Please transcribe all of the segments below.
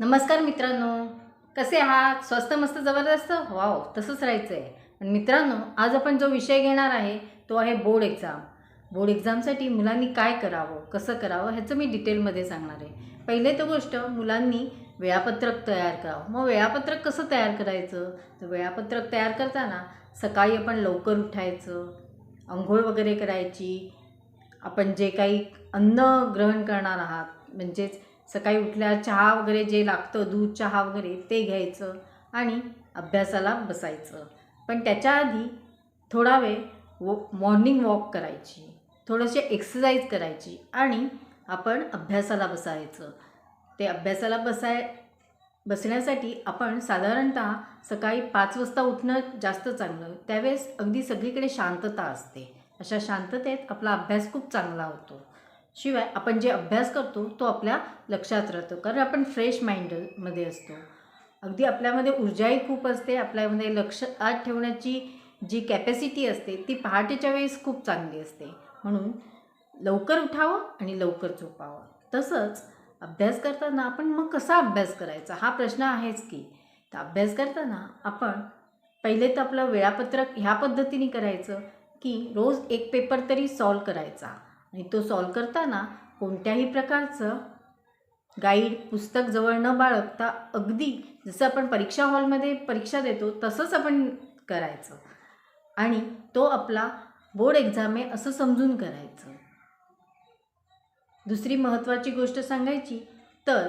नमस्कार मित्रांनो. कसे आहात? स्वस्त मस्त जबरदस्त? वाव तसंच राहायचं आहे पण मित्रांनो आज आपण जो विषय घेणार आहे तो आहे बोर्ड एक्झाम. बोर्ड एक्झामसाठी मुलांनी काय करावं कसं करावं ह्याचं मी डिटेलमध्ये सांगणार आहे. पहिले तर गोष्ट मुलांनी वेळापत्रक तयार करावं. मग वेळापत्रक कसं तयार करायचं? तर वेळापत्रक तयार करताना सकाळी आपण लवकर उठायचं आंघोळ वगैरे करायची. आपण जे काही अन्न ग्रहण करणार आहात म्हणजेच सकाळी उठल्या चहा वगैरे जे लागतं दूध चहा वगैरे ते घ्यायचं आणि अभ्यासाला बसायचं. पण त्याच्या आधी थोडा वेळ वो मॉर्निंग वॉक करायची. थोडंसे एक्सरसाइज करायची आणि आपण अभ्यासाला बसायचं. ते अभ्यासाला बसाय बसण्यासाठी आपण साधारणतः सकाळी पाच वाजता उठणं जास्त चांगलं. त्यावेळेस अगदी सगळीकडे शांतता असते. अशा शांततेत आपला अभ्यास खूप चांगला होतो. शिवाय आपण जे अभ्यास करतो तो आपल्या लक्षात राहतो. कारण आपण फ्रेश माइंडमध्ये असतो. अगदी आपल्यामध्ये ऊर्जाही खूप असते. आपल्यामध्ये लक्षात ठेवण्याची जी कॅपॅसिटी असते ती पहाटेच्या वेळेस खूप चांगली असते. म्हणून लवकर उठावं आणि लवकर झोपावं. तसंच अभ्यास करताना आपण मग कसा अभ्यास करायचा? हा प्रश्न आहेच की तर अभ्यास करताना आपण पहिले तर आपलं वेळापत्रक ह्या पद्धतीने करायचं की रोज एक पेपर तरी सॉल्व करायचा. आणि तो सॉल्व करताना कोणत्याही प्रकारचं गाईड पुस्तक जवळ न बाळगता अगदी जसं आपण परीक्षा हॉलमध्ये परीक्षा देतो तसंच आपण करायचं. आणि तो आपला बोर्ड एक्झाम आहे असं समजून करायचं. दुसरी महत्त्वाची गोष्ट सांगायची तर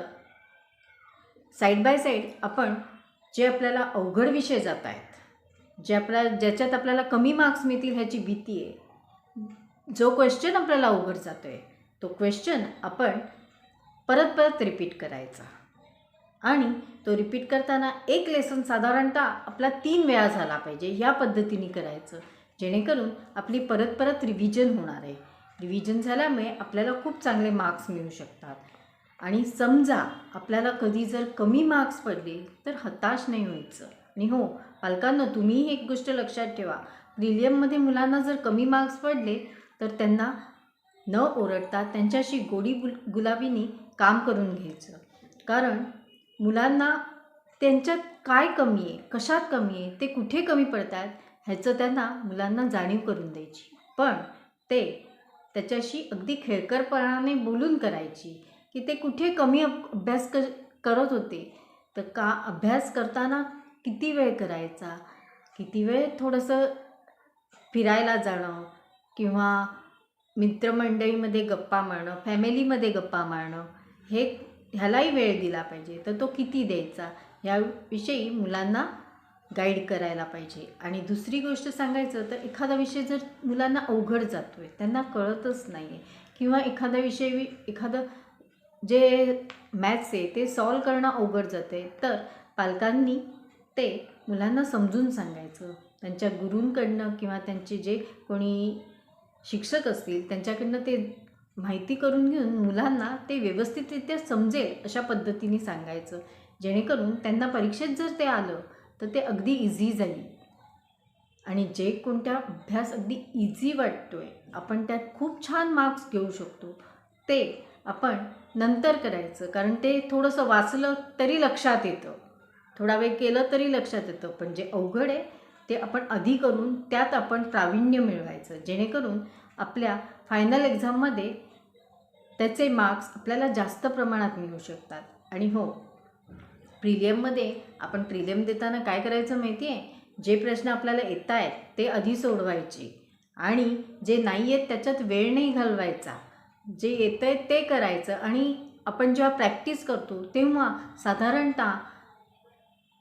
साईड बाय साईड आपण जे आपल्याला अवघड विषय जात आहेत जे आपल्या ज्याच्यात आपल्याला कमी मार्क्स मिळतील ह्याची भीती आहे. जो क्वेश्चन आपल्याला अवघड जातो आहे तो क्वेश्चन आपण परत परत रिपीट करायचा. आणि तो रिपीट करताना एक लेसन साधारणतः आपला तीन वेळा झाला पाहिजे ह्या पद्धतीने करायचं. जेणेकरून आपली परत परत रिव्हिजन होणार आहे. रिव्हिजन झाल्यामुळे आपल्याला खूप चांगले मार्क्स मिळू शकतात. आणि समजा आपल्याला कधी जर कमी मार्क्स पडले तर हताश नाही व्हायचं. आणि हो पालकांना तुम्हीही एक गोष्ट लक्षात ठेवा. प्रिलियममध्ये मुलांना जर कमी मार्क्स पडले तर त्यांना न ओरडता त्यांच्याशी गोडी गुल गुलाबीने काम करून घ्यायचं. कारण मुलांना त्यांच्यात काय कमी आहे कशात कमी आहे ते कुठे कमी पडतात ह्याचं त्यांना मुलांना जाणीव करून द्यायची. पण ते त्याच्याशी अगदी खेळकरपणाने बोलून करायची की ते कुठे कमी अभ्यास क करत होते. तर का अभ्यास करताना किती वेळ करायचा? किती वेळ थोडंसं फिरायला जाणं? किंवा मित्रमंडळीमध्ये गप्पा मारणं फॅमिलीमध्ये गप्पा मारणं हे ह्यालाही वेळ दिला पाहिजे. तर तो किती द्यायचा? ह्याविषयी मुलांना गाईड करायला पाहिजे. आणि दुसरी गोष्ट सांगायचं तर एखादा विषय जर मुलांना अवघड जातो आहे त्यांना कळतच नाही आहे किंवा एखादा विषय एखादं जे मॅथ्स आहे ते सॉल्व करणं अवघड जातं आहे तर पालकांनी ते मुलांना समजून सांगायचं. त्यांच्या गुरूंकडनं किंवा त्यांचे जे कोणी शिक्षक असतील त्यांच्याकडनं ते माहिती करून घेऊन मुलांना ते व्यवस्थितरित्या समजेल अशा पद्धतीने सांगायचं. जेणेकरून त्यांना परीक्षेत जर ते आलं तर ते अगदी इझी जाईल. आणि जे कोणत्या अभ्यास अगदी इझी वाटतो आहे आपण त्यात खूप छान मार्क्स घेऊ शकतो ते आपण नंतर करायचं. कारण ते थोडंसं वाचलं तरी लक्षात येतं. थोडा वेळ केलं तरी लक्षात येतं. पण जे अवघड आहे ते आपण आधी करून त्यात आपण प्रावीण्य मिळवायचं. जेणेकरून आपल्या फायनल एक्झाममध्ये त्याचे मार्क्स आपल्याला जास्त प्रमाणात मिळू शकतात. आणि हो प्रिलियममध्ये आपण प्रिलियम देताना काय करायचं माहिती आहे जे प्रश्न आपल्याला येत आहेत ते आधी सोडवायचे. आणि जे नाही आहेत त्याच्यात वेळ नाही घालवायचा. जे येतं आहे ते करायचं. आणि आपण जेव्हा प्रॅक्टिस करतो तेव्हा साधारणतः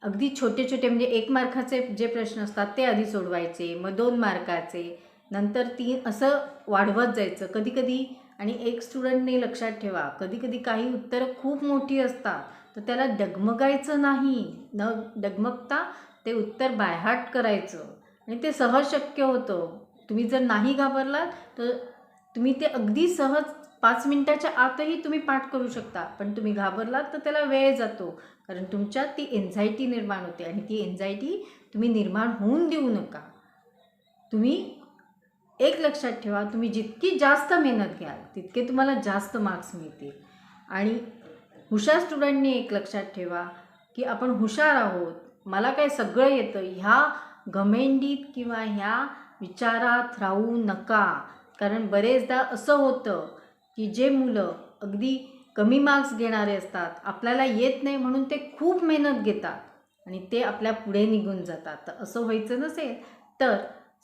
अगदी छोटे छोटे म्हणजे एक मार्काचे जे प्रश्न असतात ते आधी सोडवायचे मग दोन मार्काचे नंतर तीन असं वाढवत जायचं. कधी कधी आणि एक स्टुडंटने लक्षात ठेवा कधी कधी काही उत्तरं खूप मोठी असतात तर त्याला डगमगायचं नाही. न डगमगता ते उत्तर बायहाट करायचं आणि ते सहज शक्य होतं. तुम्ही जर नाही घाबरलात तर तुम्ही ते अगदी सहज पाच मिनटाच्या आतही तुम्ही पाठ करू शकता. पण तुम्ही घाबरलात तर त्याला वेळ जातो. कारण तुमच्यात ती एन्झायटी निर्माण होते आणि ती एन्झायटी तुम्ही निर्माण होऊन देऊ नका. तुम्ही एक लक्षात ठेवा तुम्ही जितकी जास्त मेहनत घ्याल तितके तुम्हाला जास्त मार्क्स मिळतील. आणि हुशार स्टुडंटनी एक लक्षात ठेवा की आपण हुशार आहोत. मला काय सगळं येतं. ह्या घमेंडीत किंवा ह्या विचारात राहू नका. कारण बरेचदा असं होतं की जे मुलं अगदी कमी मार्क्स घेणारे असतात आपल्याला येत नाही म्हणून ते खूप मेहनत घेतात आणि ते आपल्या पुढे निघून जातात. तर असं व्हायचं नसेल तर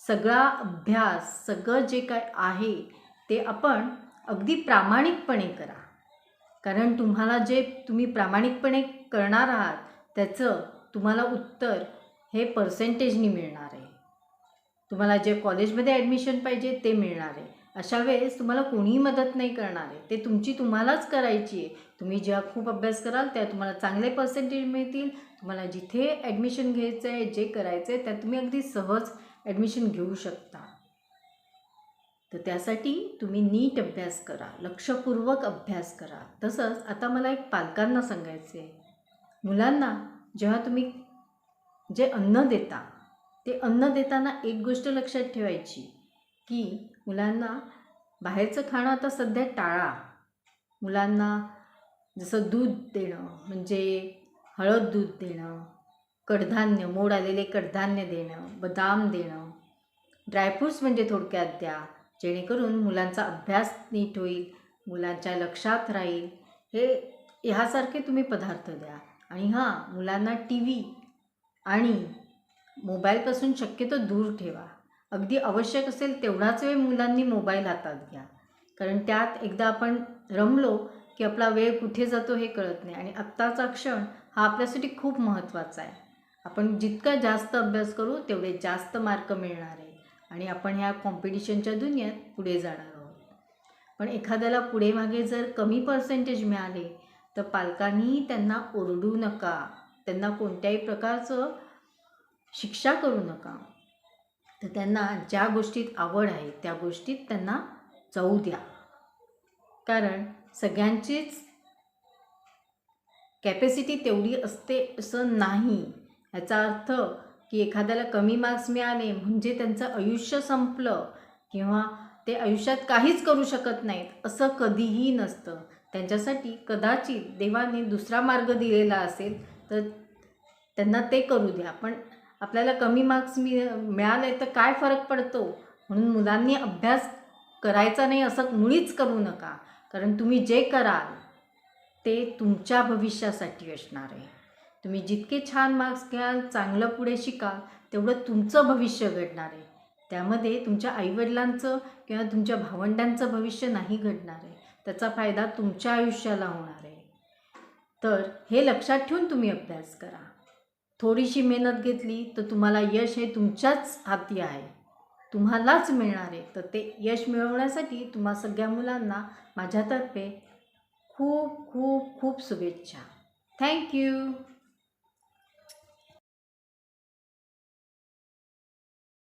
सगळा अभ्यास सगळं जे काय आहे ते आपण अगदी प्रामाणिकपणे करा. कारण तुम्हाला जे तुम्ही प्रामाणिकपणे करणार आहात त्याचं तुम्हाला उत्तर हे पर्सेंटेजनी मिळणार आहे. तुम्हाला जे कॉलेजमध्ये ॲडमिशन पाहिजे ते मिळणार आहे. अशा वेळेस तुम्हाला कोणीही मदत नाही करणार आहे. ते तुमची तुम्हालाच करायची आहे. तुम्ही ज्या खूप अभ्यास कराल त्या तुम्हाला चांगले पर्सेंटेज मिळतील. तुम्हाला जिथे ॲडमिशन घ्यायचं आहे जे करायचं आहे त्यात तुम्ही अगदी सहज ॲडमिशन घेऊ शकता. तर त्यासाठी तुम्ही नीट अभ्यास करा. लक्षपूर्वक अभ्यास करा. तसंच आता मला एक पालकांना सांगायचं आहे मुलांना जेव्हा तुम्ही जे अन्न देता ते अन्न देताना एक गोष्ट लक्षात ठेवायची की मुलांना बाहेरचं खाणं आता सध्या टाळा. मुलांना जसं दूध देणं म्हणजे हळद दूध देणं कडधान्य मोड आलेले कडधान्य देणं बदाम देणं. ड्रायफ्रूट्स म्हणजे थोडक्यात द्या जेणेकरून मुलांचा अभ्यास नीट होईल मुलांच्या लक्षात राहील. हे ह्यासारखे तुम्ही पदार्थ द्या. आणि हां मुलांना टी व्ही आणि मोबाईलपासून शक्यतो दूर ठेवा. अगदी आवश्यक असेल तेवढाच वेळ मुलांनी मोबाईल हातात घ्या. कारण त्यात एकदा आपण रमलो की आपला वेळ कुठे जातो हे कळत नाही. आणि आत्ताचा क्षण हा आपल्यासाठी खूप महत्त्वाचा आहे. आपण जितका जास्त अभ्यास करू तेवढे जास्त मार्क मिळणार आहे. आणि आपण ह्या कॉम्पिटिशनच्या दुनियेत पुढे जाणार आहोत. पण एखाद्याला पुढे मागे जर कमी पर्सेंटेज मिळाले तर पालकांनी त्यांना ओरडू नका. त्यांना कोणत्याही प्रकारचं शिक्षा करू नका. तर त्यांना ज्या गोष्टीत आवड आहे त्या गोष्टीत त्यांना जाऊ द्या. कारण सगळ्यांचीच कॅपॅसिटी तेवढी असते असं नाही. ह्याचा अर्थ की एखाद्याला कमी मार्क्स मिळाले म्हणजे त्यांचं आयुष्य संपलं किंवा ते आयुष्यात काहीच करू शकत नाहीत असं कधीही नसतं. त्यांच्यासाठी कदाचित देवाने दुसरा मार्ग दिलेला असेल तर त्यांना ते करू द्या. पण आपल्याला कमी मार्क्स मि मिळाले तर काय फरक पडतो? म्हणून मुलांनी अभ्यास करायचा नाही असं मुळीच करू नका. कारण तुम्ही जे कराल ते तुमच्या भविष्यासाठी असणार आहे. तुम्ही जितके छान मार्क्स घ्याल चांगलं पुढे शिकाल तेवढं तुमचं भविष्य घडणार आहे. त्यामध्ये तुमच्या आईवडिलांचं किंवा तुमच्या भावंडांचं भविष्य नाही घडणार आहे. त्याचा फायदा तुमच्या आयुष्याला होणार आहे. तर हे लक्षात ठेवून तुम्ही अभ्यास करा. थोडीशी मेहनत घेतली तर तुम्हाला यश हे तुमच्याच हाती आहे. तुम्हालाच मिळणार आहे. तर ते यश मिळवण्यासाठी तुम्हा सगळ्या मुलांना माझ्यातर्फे खूप खूप खूप शुभेच्छा. थँक्यू